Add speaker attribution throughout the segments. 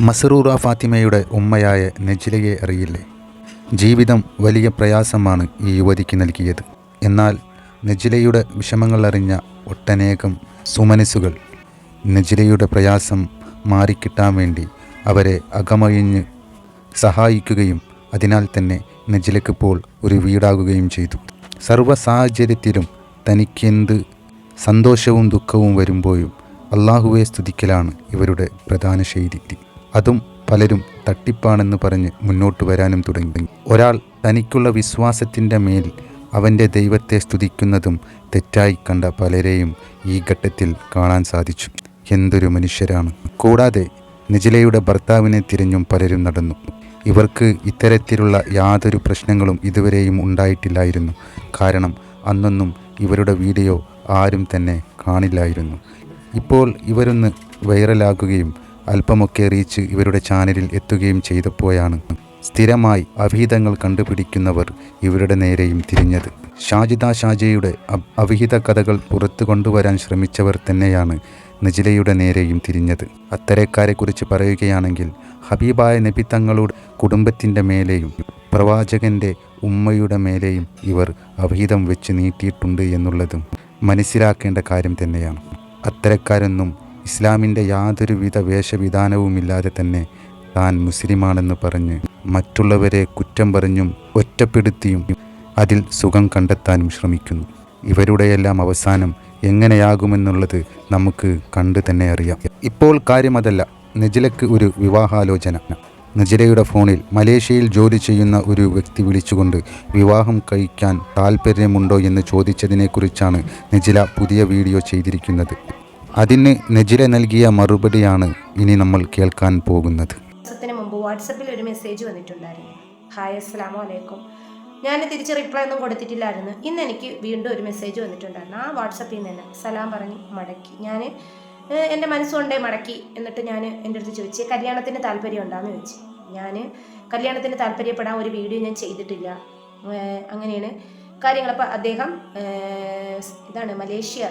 Speaker 1: മസറൂറ ഫാത്തിമയുടെ ഉമ്മയായ നജിലയെ അറിയില്ലേ? ജീവിതം വലിയ പ്രയാസമാണ് ഈ യുവതിക്ക് നൽകിയത്. എന്നാൽ നജിലയുടെ വിഷമങ്ങൾ അറിഞ്ഞ ഒട്ടനേകം സുമനസ്സുകൾ നജിലയുടെ പ്രയാസം മാറിക്കിട്ടാൻ വേണ്ടി അവരെ അകമഴിഞ്ഞ് സഹായിക്കുകയും അതിനാൽ തന്നെ നജിലയ്ക്കിപ്പോൾ ഒരു വീടാകുകയും ചെയ്തു. സർവ സാഹചര്യത്തിലും തനിക്കെന്ത് സന്തോഷവും ദുഃഖവും വരുമ്പോഴും അള്ളാഹുവെ സ്തുതിക്കലാണ് ഇവരുടെ പ്രധാന ശൈലി. അതും പലരും തട്ടിപ്പാണെന്ന് പറഞ്ഞ് മുന്നോട്ട് വരാനും തുടങ്ങി. ഒരാൾ തനിക്കുള്ള വിശ്വാസത്തിന്റെ മേൽ അവന്റെ ദൈവത്തെ സ്തുതിക്കുന്നതും തെറ്റായി കണ്ട പലരെയും ഈ ഘട്ടത്തിൽ കാണാൻ സാധിച്ചു. എന്തൊരു മനുഷ്യരാണ്. കൂടാതെ നിജിലയുടെ ഭർത്താവിനെ തിരഞ്ഞും പലരും നടന്നു. ഇവർക്ക് ഇത്തരത്തിലുള്ള യാതൊരു പ്രശ്നങ്ങളും ഇതുവരെയും ഉണ്ടായിട്ടില്ലായിരുന്നു. കാരണം അന്നൊന്നും ഇവരുടെ വീഡിയോ ആരും തന്നെ കാണില്ലായിരുന്നു. ഇപ്പോൾ ഇവരൊന്ന് വൈറലാകുകയും അല്പമൊക്കെ റീച്ച് ഇവരുടെ ചാനലിൽ എത്തുകയും ചെയ്തപ്പോഴാണ് സ്ഥിരമായി അവിഹിതങ്ങൾ കണ്ടുപിടിക്കുന്നവർ ഇവരുടെ നേരെയും തിരിഞ്ഞത്. ഷാജിദ ഷാജയുടെ അവിഹിത കഥകൾ പുറത്തു കൊണ്ടുവരാൻ ശ്രമിച്ചവർ തന്നെയാണ് നജിലയുടെ നേരെയും തിരിഞ്ഞത്. അത്തരക്കാരെക്കുറിച്ച് പറയുകയാണെങ്കിൽ ഹബീബായ നബി തങ്ങളുടെ കുടുംബത്തിന്റെ മേലെയും പ്രവാചകന്റെ ഉമ്മയുടെ മേലെയും ഇവർ അവിഹിതം വെച്ച് നീട്ടിയിട്ടുണ്ട് എന്നുള്ളതും മനസ്സിലാക്കേണ്ട കാര്യം തന്നെയാണ്. അത്തരക്കാരൊന്നും ഇസ്ലാമിന്റെ യാതൊരുവിധ വേഷവിധാനവുമില്ലാതെ തന്നെ താൻ മുസ്ലിമാണെന്ന് പറഞ്ഞ് മറ്റുള്ളവരെ കുറ്റം പറഞ്ഞും ഒറ്റപ്പെടുത്തിയും അതിൽ സുഖം കണ്ടെത്താനും ശ്രമിക്കുന്നു. ഇവരുടെയെല്ലാം അവസാനം എങ്ങനെയാകുമെന്നുള്ളത് നമുക്ക് കണ്ടു തന്നെ അറിയാം. ഇപ്പോൾ കാര്യം അതല്ല. നജിലക്ക് ഒരു വിവാഹാലോചന. നജിലയുടെ ഫോണിൽ മലേഷ്യയിൽ ജോലി ചെയ്യുന്ന ഒരു വ്യക്തി വിളിച്ചുകൊണ്ട് വിവാഹം കഴിക്കാൻ താല്പര്യമുണ്ടോ എന്ന് ചോദിച്ചതിനെക്കുറിച്ചാണ് നജില പുതിയ വീഡിയോ ചെയ്തിരിക്കുന്നത്. അതിന് നജില നൽകിയ മറുപടിയാണ് ഇനി നമ്മൾ കേൾക്കാൻ പോകുന്നത്.
Speaker 2: മുമ്പ് വാട്സപ്പിൽ ഒരു മെസ്സേജ് വന്നിട്ടുണ്ടായിരുന്നു. ഹായ് അസ്സലാമു അലൈക്കും. ഞാൻ തിരിച്ച് റിപ്ലൈ ഒന്നും കൊടുത്തിട്ടില്ലായിരുന്നു. ഇന്ന് എനിക്ക് വീണ്ടും ഒരു മെസ്സേജ് വന്നിട്ടുണ്ടായിരുന്നു. ആ വാട്സപ്പിൽ നിന്ന് തന്നെ സലാം പറഞ്ഞ് മടക്കി. ഞാൻ എന്റെ മനസ്സുകൊണ്ടേ മടക്കി എന്നിട്ട് ഞാൻ എന്റെ അടുത്ത് ചോദിച്ചു കല്യാണത്തിന് താല്പര്യം ഉണ്ടാന്ന് ചോദിച്ചു. ഞാൻ കല്യാണത്തിന് താല്പര്യപ്പെടാൻ ഒരു വീഡിയോ ഞാൻ ചെയ്തിട്ടില്ല. അങ്ങനെയാണ് കാര്യങ്ങളപ്പോൾ അദ്ദേഹം ഇതാണ് മലേഷ്യ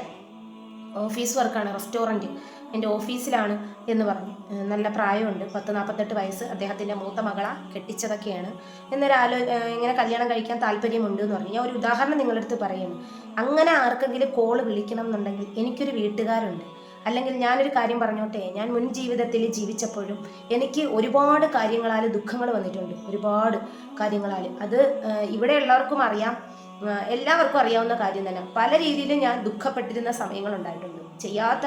Speaker 2: ഓഫീസ് വർക്കാണ് റെസ്റ്റോറന്റ് എന്റെ ഓഫീസിലാണ് എന്ന് പറഞ്ഞു. നല്ല പ്രായമുണ്ട് പത്ത് നാൽപ്പത്തെട്ട് വയസ്സ്. അദ്ദേഹത്തിന്റെ മൂത്ത മകള കെട്ടിച്ചതൊക്കെയാണ്. എന്നൊരു ആലോ ഇങ്ങനെ കല്യാണം കഴിക്കാൻ താല്പര്യമുണ്ട് എന്ന് പറഞ്ഞു. ഞാൻ ഒരു ഉദാഹരണം നിങ്ങളുടെ പറയുന്നു. അങ്ങനെ ആർക്കെങ്കിലും കോൾ വിളിക്കണം എന്നുണ്ടെങ്കിൽ എനിക്കൊരു വീട്ടുകാരുണ്ട്. അല്ലെങ്കിൽ ഞാനൊരു കാര്യം പറഞ്ഞോട്ടെ ഞാൻ മുൻ ജീവിതത്തിൽ ജീവിച്ചപ്പോഴും എനിക്ക് ഒരുപാട് കാര്യങ്ങളാൽ ദുഃഖങ്ങൾ വന്നിട്ടുണ്ട്. ഒരുപാട് കാര്യങ്ങളാൽ അത് ഇവിടെ ഇവിടെയുള്ളവർക്കും അറിയാം. എല്ലാവർക്കും അറിയാവുന്ന കാര്യം തന്നെ. പല രീതിയിലും ഞാൻ ദുഃഖപ്പെട്ടിരുന്ന സമയങ്ങൾ ഉണ്ടായിട്ടുണ്ട്. ചെയ്യാത്ത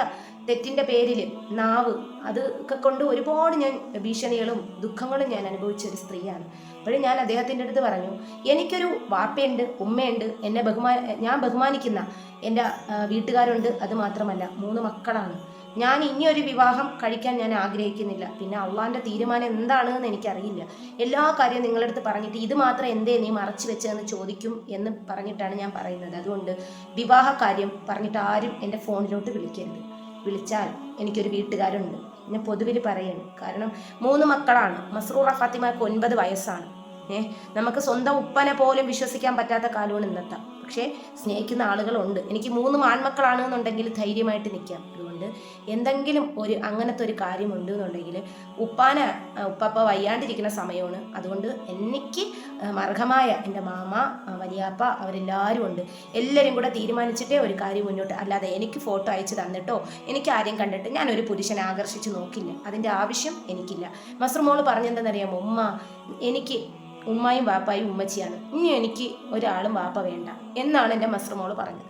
Speaker 2: തെറ്റിന്റെ പേരിൽ നാവ് അത് ഒക്കെ കൊണ്ട് ഒരുപാട് ഞാൻ ഭീഷണികളും ദുഃഖങ്ങളും ഞാൻ അനുഭവിച്ച ഒരു സ്ത്രീയാണ്. അപ്പോഴും ഞാൻ അദ്ദേഹത്തിന്റെ അടുത്ത് പറഞ്ഞു എനിക്കൊരു വാപ്പയുണ്ട് ഉമ്മയുണ്ട് എന്നെ ബഹുമാ ഞാൻ ബഹുമാനിക്കുന്ന എന്റെ വീട്ടുകാരുണ്ട് അത് മാത്രമല്ല മൂന്ന് മക്കളാണ്. ഞാൻ ഇനി ഒരു വിവാഹം കഴിക്കാൻ ഞാൻ ആഗ്രഹിക്കുന്നില്ല. പിന്നെ അള്ളാന്റെ തീരുമാനം എന്താണെന്ന് എനിക്കറിയില്ല. എല്ലാ കാര്യവും നിങ്ങളടുത്ത് പറഞ്ഞിട്ട് ഇത് മാത്രം എന്തേ നീ മറച്ചു വെച്ചതെന്ന് ചോദിക്കും എന്ന് പറഞ്ഞിട്ടാണ് ഞാൻ പറയുന്നത്. അതുകൊണ്ട് വിവാഹ കാര്യം പറഞ്ഞിട്ട് ആരും എന്റെ ഫോണിലോട്ട് വിളിക്കരുത്. വിളിച്ചാൽ എനിക്കൊരു വീട്ടുകാരുണ്ട്. ഞാൻ പൊതുവിൽ പറയണം. കാരണം മൂന്ന് മക്കളാണ്. മസ്റൂറ ഫാത്തിമക്ക് ഒൻപത് വയസ്സാണ്. ഏഹ് നമുക്ക് സ്വന്തം ഉപ്പനെ പോലും വിശ്വസിക്കാൻ പറ്റാത്ത കാലമാണ് ഇന്നത്തെ. പക്ഷേ സ്നേഹിക്കുന്ന ആളുകളുണ്ട്. എനിക്ക് മൂന്ന് ആൺമക്കളാണ് എന്നുണ്ടെങ്കിൽ ധൈര്യമായിട്ട് നിൽക്കാം. അതുകൊണ്ട് എന്തെങ്കിലും ഒരു അങ്ങനത്തെ ഒരു കാര്യമുണ്ട് എന്നുണ്ടെങ്കിൽ ഉപ്പാന ഉപ്പാപ്പ വയ്യാണ്ടിരിക്കുന്ന സമയമാണ്. അതുകൊണ്ട് എനിക്ക് മർഹമായ എന്റെ മാമ വലിയാപ്പ അവരെല്ലാവരും ഉണ്ട്. എല്ലാവരും കൂടെ തീരുമാനിച്ചിട്ടേ ഒരു കാര്യം മുന്നോട്ട് അല്ലാതെ എനിക്ക് ഫോട്ടോ അയച്ചു തന്നിട്ടോ എനിക്ക് ആരെയും കണ്ടിട്ട് ഞാൻ ഒരു പുരുഷനെ ആകർഷിച്ച് നോക്കില്ല. അതിന്റെ ആവശ്യം എനിക്കില്ല. മസ്റുമോൾ പറഞ്ഞെന്തെന്നറിയാമോ? ഉമ്മ എനിക്ക് ഉമ്മായും വാപ്പായും ഉമ്മച്ചിയാണ്. ഇനി എനിക്ക് ഒരാളും വാപ്പ വേണ്ട എന്നാണ് എന്റെ മസ്റമോൾ പറഞ്ഞത്.